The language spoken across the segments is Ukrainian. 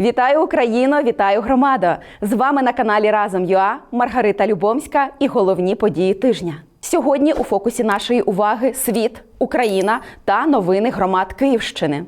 Вітаю Україно! Вітаю громада! З вами на каналі Разом ЮА Маргарита Любомська і головні події тижня. Сьогодні у фокусі нашої уваги світ, Україна та новини громад Київщини.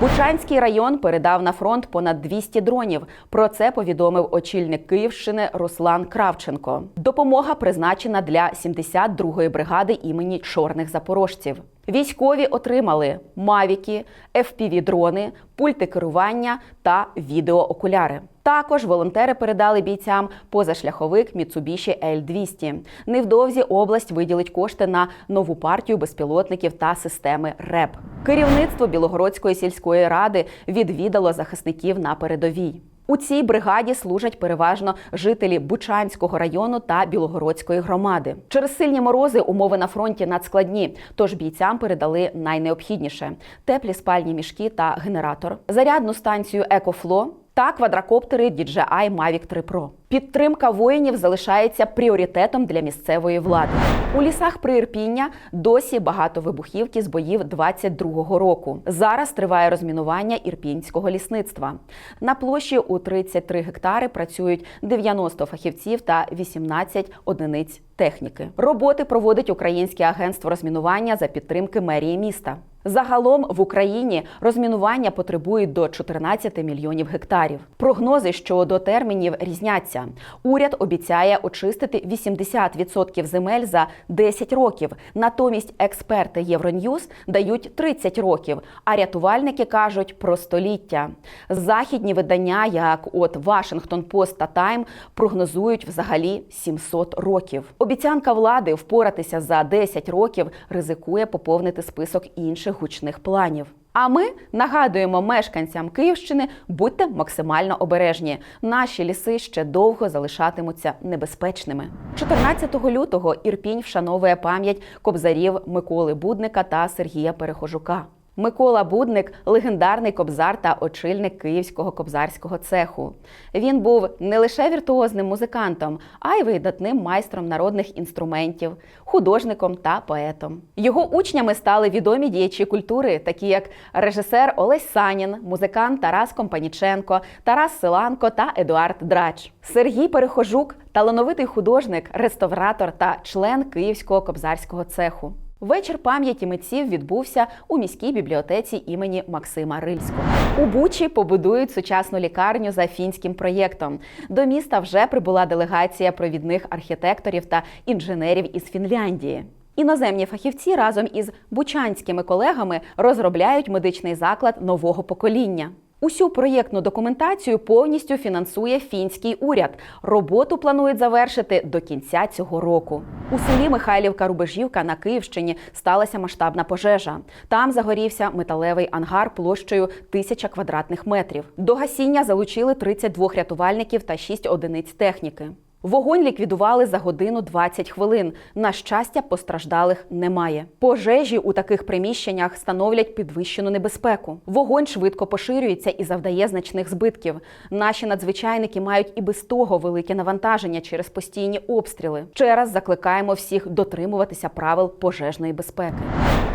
Бучанський район передав на фронт понад 200 дронів. Про це повідомив очільник Київщини Руслан Кравченко. Допомога призначена для 72-ї бригади імені чорних запорожців. Військові отримали мавіки, FPV-дрони, пульти керування та відеоокуляри. Також волонтери передали бійцям позашляховик Mitsubishi L200. Невдовзі область виділить кошти на нову партію безпілотників та системи РЕП. Керівництво Білогородської сільської ради відвідало захисників на передовій. У цій бригаді служать переважно жителі Бучанського району та Білогородської громади. Через сильні морози умови на фронті надскладні, тож бійцям передали найнеобхідніше: теплі спальні мішки та генератор, зарядну станцію Екофло та квадрокоптери DJI Mavic 3 Pro. Підтримка воїнів залишається пріоритетом для місцевої влади. У лісах Приірпіння досі багато вибухівки з боїв 22-го року. Зараз триває розмінування ірпінського лісництва. На площі у 33 гектари працюють 90 фахівців та 18 одиниць техніки. Роботи проводить Українське агентство розмінування за підтримки мерії міста. Загалом в Україні розмінування потребують до 14 мільйонів гектарів. Прогнози щодо термінів різняться. Уряд обіцяє очистити 80% земель за 10 років. Натомість експерти Євроньюз дають 30 років, а рятувальники кажуть про століття. Західні видання, як от Вашингтон Пост та Тайм, прогнозують взагалі 700 років. Обіцянка влади впоратися за 10 років ризикує поповнити список інших гучних планів. А ми нагадуємо мешканцям Київщини, будьте максимально обережні. Наші ліси ще довго залишатимуться небезпечними. 14 лютого Ірпінь вшановує пам'ять кобзарів Миколи Будника та Сергія Перехожука. Микола Будник легендарний кобзар та очільник київського кобзарського цеху. Він був не лише віртуозним музикантом, а й видатним майстром народних інструментів, художником та поетом. Його учнями стали відомі діячі культури, такі як режисер Олесь Санін, музикант Тарас Компаніченко, Тарас Силанко та Едуард Драч. Сергій Перехожук талановитий художник, реставратор та член Київського кобзарського цеху. Вечір пам'яті митців відбувся у міській бібліотеці імені Максима Рильського. У Бучі побудують сучасну лікарню за фінським проєктом. До міста вже прибула делегація провідних архітекторів та інженерів із Фінляндії. Іноземні фахівці разом із бучанськими колегами розробляють медичний заклад нового покоління. Усю проєктну документацію повністю фінансує фінський уряд. Роботу планують завершити до кінця цього року. У селі Михайлівка-Рубежівка на Київщині сталася масштабна пожежа. Там загорівся металевий ангар площею тисяча квадратних метрів. До гасіння залучили 32 рятувальників та 6 одиниць техніки. Вогонь ліквідували за годину 20 хвилин. На щастя, постраждалих немає. Пожежі у таких приміщеннях становлять підвищену небезпеку. Вогонь швидко поширюється і завдає значних збитків. Наші надзвичайники мають і без того велике навантаження через постійні обстріли. Ще раз закликаємо всіх дотримуватися правил пожежної безпеки.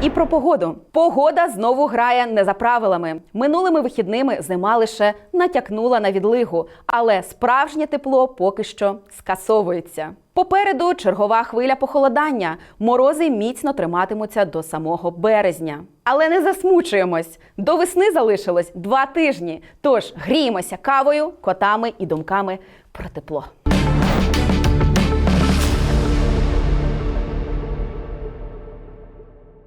І про погоду. Погода знову грає не за правилами. Минулими вихідними зима лише натякнула на відлигу, але справжнє тепло поки що скасовується. Попереду чергова хвиля похолодання. Морози міцно триматимуться до самого березня. Але не засмучуємось. До весни залишилось два тижні. Тож гріємося кавою, котами і думками про тепло.